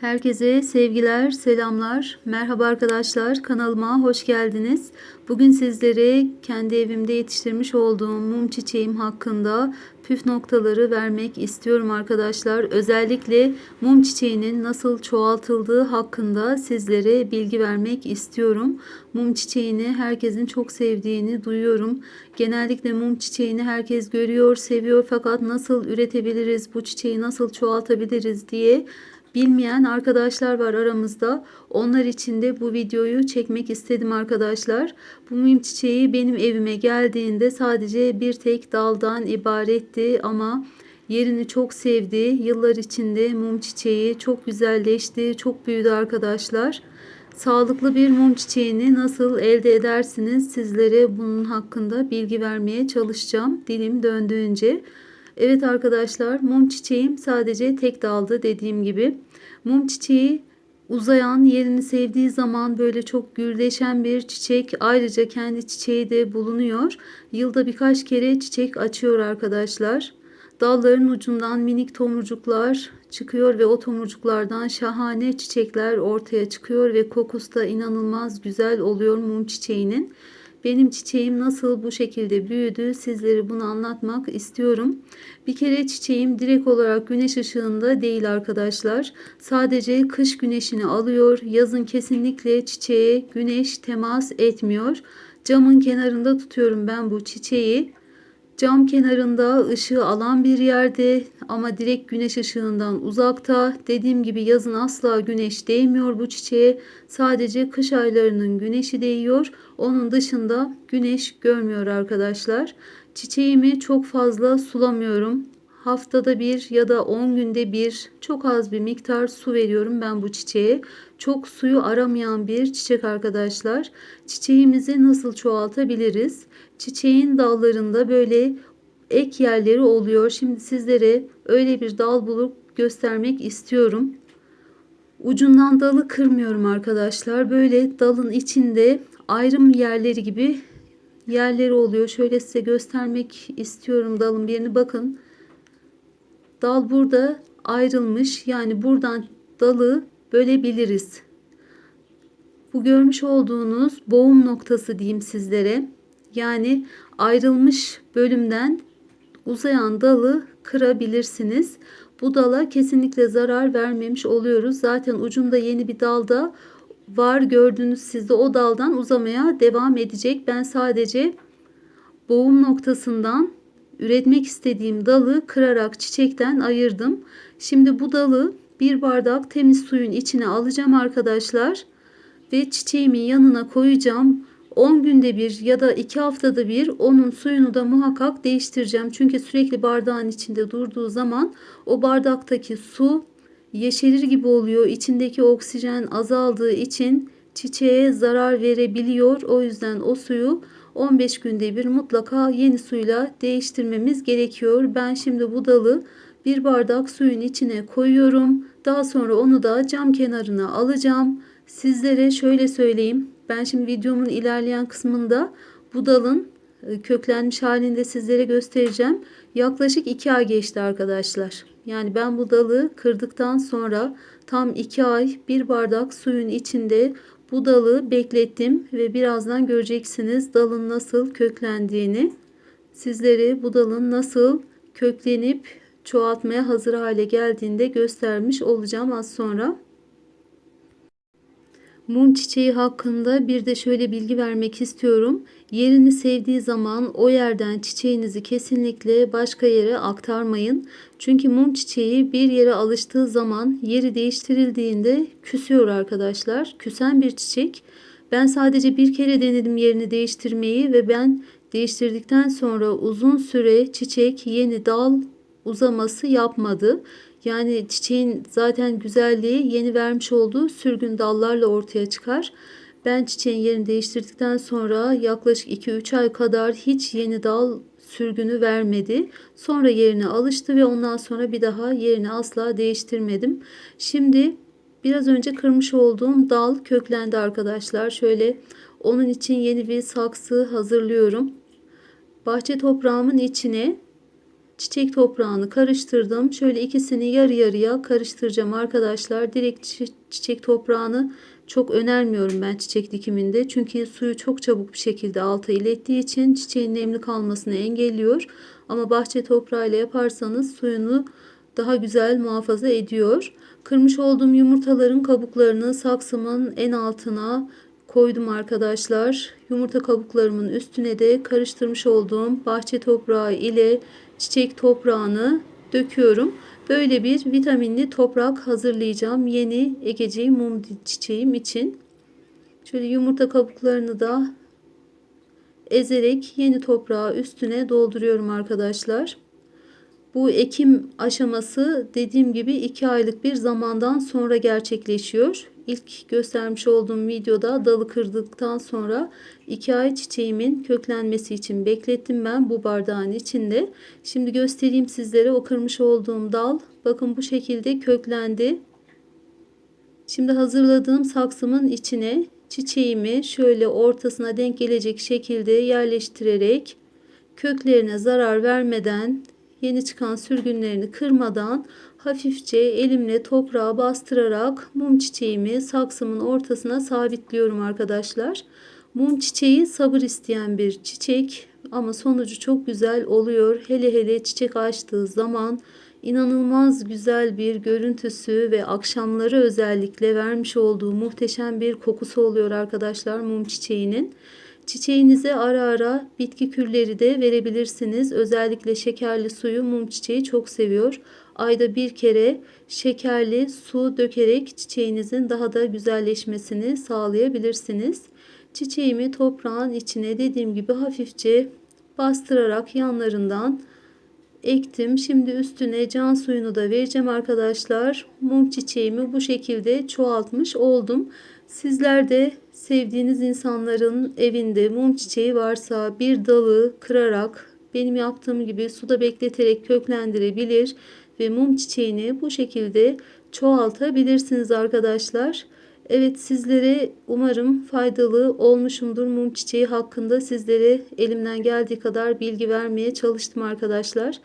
Herkese sevgiler, selamlar. Merhaba arkadaşlar, kanalıma hoş geldiniz. Bugün sizlere kendi evimde yetiştirmiş olduğum mum çiçeğim hakkında püf noktaları vermek istiyorum arkadaşlar. Özellikle mum çiçeğinin nasıl çoğaltıldığı hakkında sizlere bilgi vermek istiyorum. Mum çiçeğini herkesin çok sevdiğini duyuyorum. Genellikle mum çiçeğini herkes görüyor, seviyor fakat nasıl üretebiliriz, bu çiçeği nasıl çoğaltabiliriz diye bilmeyen arkadaşlar var aramızda. Onlar için de bu videoyu çekmek istedim arkadaşlar. Bu mum çiçeği benim evime geldiğinde sadece bir tek daldan ibaretti ama yerini çok sevdi. Yıllar içinde mum çiçeği çok güzelleşti, çok büyüdü arkadaşlar. Sağlıklı bir mum çiçeğini nasıl elde edersiniz sizlere bunun hakkında bilgi vermeye çalışacağım dilim döndüğünce. Evet arkadaşlar mum çiçeğim sadece tek daldı dediğim gibi. Mum çiçeği uzayan yerini sevdiği zaman böyle çok gürleşen bir çiçek. Ayrıca kendi çiçeği de bulunuyor. Yılda birkaç kere çiçek açıyor arkadaşlar. Dalların ucundan minik tomurcuklar çıkıyor ve o tomurcuklardan şahane çiçekler ortaya çıkıyor ve kokusu da inanılmaz güzel oluyor mum çiçeğinin. Benim çiçeğim nasıl bu şekilde büyüdü sizlere bunu anlatmak istiyorum. Bir kere çiçeğim direkt olarak güneş ışığında değil arkadaşlar. Sadece kış güneşini alıyor. Yazın kesinlikle çiçeğe güneş temas etmiyor. Camın kenarında tutuyorum ben bu çiçeği. Cam kenarında ışığı alan bir yerde ama direkt güneş ışığından uzakta. Dediğim gibi yazın asla güneş değmiyor bu çiçeğe. Sadece kış aylarının güneşi değiyor. Onun dışında güneş görmüyor arkadaşlar. Çiçeğimi çok fazla sulamıyorum. Haftada bir ya da 10 günde bir çok az bir miktar su veriyorum ben bu çiçeğe. Çok suyu aramayan bir çiçek arkadaşlar. Çiçeğimizi nasıl çoğaltabiliriz? Çiçeğin dallarında böyle ek yerleri oluyor. Şimdi sizlere öyle bir dal bulup göstermek istiyorum. Ucundan dalı kırmıyorum arkadaşlar. Böyle dalın içinde ayrım yerleri gibi yerleri oluyor. Şöyle size göstermek istiyorum dalın birini bakın. Dal burada ayrılmış. Yani buradan dalı bölebiliriz. Bu görmüş olduğunuz boğum noktası diyeyim sizlere. Yani ayrılmış bölümden uzayan dalı kırabilirsiniz. Bu dala kesinlikle zarar vermemiş oluyoruz. Zaten ucunda yeni bir dalda var gördüğünüz sizde o daldan uzamaya devam edecek. Ben sadece boğum noktasından üretmek istediğim dalı kırarak çiçekten ayırdım. Şimdi bu dalı bir bardak temiz suyun içine alacağım arkadaşlar ve çiçeğimin yanına koyacağım. 10 günde bir ya da 2 haftada bir onun suyunu da muhakkak değiştireceğim. Çünkü sürekli bardağın içinde durduğu zaman o bardaktaki su yeşerir gibi oluyor. İçindeki oksijen azaldığı için çiçeğe zarar verebiliyor. O yüzden o suyu 15 günde bir mutlaka yeni suyla değiştirmemiz gerekiyor. Ben şimdi bu dalı bir bardak suyun içine koyuyorum. Daha sonra onu da cam kenarına alacağım. Sizlere şöyle söyleyeyim. Ben şimdi videomun ilerleyen kısmında bu dalın e, köklenmiş halinde sizlere göstereceğim. Yaklaşık 2 ay geçti arkadaşlar. Yani ben bu dalı kırdıktan sonra tam 2 ay bir bardak suyun içinde bu dalı beklettim ve birazdan göreceksiniz dalın nasıl köklendiğini. Sizlere bu dalın nasıl köklenip çoğaltmaya hazır hale geldiğinde göstermiş olacağım az sonra. Mum çiçeği hakkında bir de şöyle bilgi vermek istiyorum. Yerini sevdiği zaman o yerden çiçeğinizi kesinlikle başka yere aktarmayın. Çünkü mum çiçeği bir yere alıştığı zaman yeri değiştirildiğinde küsüyor arkadaşlar. Küsen bir çiçek. Ben sadece bir kere denedim yerini değiştirmeyi ve ben değiştirdikten sonra uzun süre çiçek yeni dal uzaması yapmadı. Yani çiçeğin zaten güzelliği yeni vermiş olduğu sürgün dallarla ortaya çıkar. Ben çiçeğin yerini değiştirdikten sonra yaklaşık 2-3 ay kadar hiç yeni dal sürgünü vermedi. Sonra yerine alıştı ve ondan sonra bir daha yerini asla değiştirmedim. Şimdi biraz önce kırmış olduğum dal köklendi arkadaşlar. Şöyle onun için yeni bir saksı hazırlıyorum. Bahçe toprağımın içine çiçek toprağını karıştırdım. Şöyle ikisini yarı yarıya karıştıracağım arkadaşlar. Direkt çi- çiçek toprağını çok önermiyorum ben çiçek dikiminde. Çünkü suyu çok çabuk bir şekilde alta ilettiği için çiçeğin nemli kalmasını engelliyor. Ama bahçe toprağıyla yaparsanız suyunu daha güzel muhafaza ediyor. Kırmış olduğum yumurtaların kabuklarını saksımın en altına koydum arkadaşlar. Yumurta kabuklarımın üstüne de karıştırmış olduğum bahçe toprağı ile çiçek toprağını döküyorum. Böyle bir vitaminli toprak hazırlayacağım yeni egeci mum çiçeğim için. Şöyle yumurta kabuklarını da ezerek yeni toprağı üstüne dolduruyorum arkadaşlar. Bu ekim aşaması dediğim gibi 2 aylık bir zamandan sonra gerçekleşiyor. İlk göstermiş olduğum videoda dalı kırdıktan sonra 2 ay çiçeğimin köklenmesi için beklettim ben bu bardağın içinde. Şimdi göstereyim sizlere o kırmış olduğum dal. Bakın bu şekilde köklendi. Şimdi hazırladığım saksımın içine çiçeğimi şöyle ortasına denk gelecek şekilde yerleştirerek köklerine zarar vermeden yeni çıkan sürgünlerini kırmadan hafifçe elimle toprağa bastırarak mum çiçeğimi saksımın ortasına sabitliyorum arkadaşlar. Mum çiçeği sabır isteyen bir çiçek ama sonucu çok güzel oluyor. Hele hele çiçek açtığı zaman inanılmaz güzel bir görüntüsü ve akşamları özellikle vermiş olduğu muhteşem bir kokusu oluyor arkadaşlar mum çiçeğinin. Çiçeğinize ara ara bitki kürleri de verebilirsiniz. Özellikle şekerli suyu mum çiçeği çok seviyor. Ayda bir kere şekerli su dökerek çiçeğinizin daha da güzelleşmesini sağlayabilirsiniz. Çiçeğimi toprağın içine dediğim gibi hafifçe bastırarak yanlarından ektim. Şimdi üstüne can suyunu da vereceğim arkadaşlar. Mum çiçeğimi bu şekilde çoğaltmış oldum. Sizler de sevdiğiniz insanların evinde mum çiçeği varsa bir dalı kırarak benim yaptığım gibi suda bekleterek köklendirebilir ve mum çiçeğini bu şekilde çoğaltabilirsiniz arkadaşlar. Evet sizlere umarım faydalı olmuşumdur mum çiçeği hakkında sizlere elimden geldiği kadar bilgi vermeye çalıştım arkadaşlar.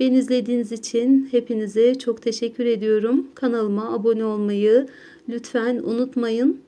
Beni izlediğiniz için hepinize çok teşekkür ediyorum. Kanalıma abone olmayı lütfen unutmayın.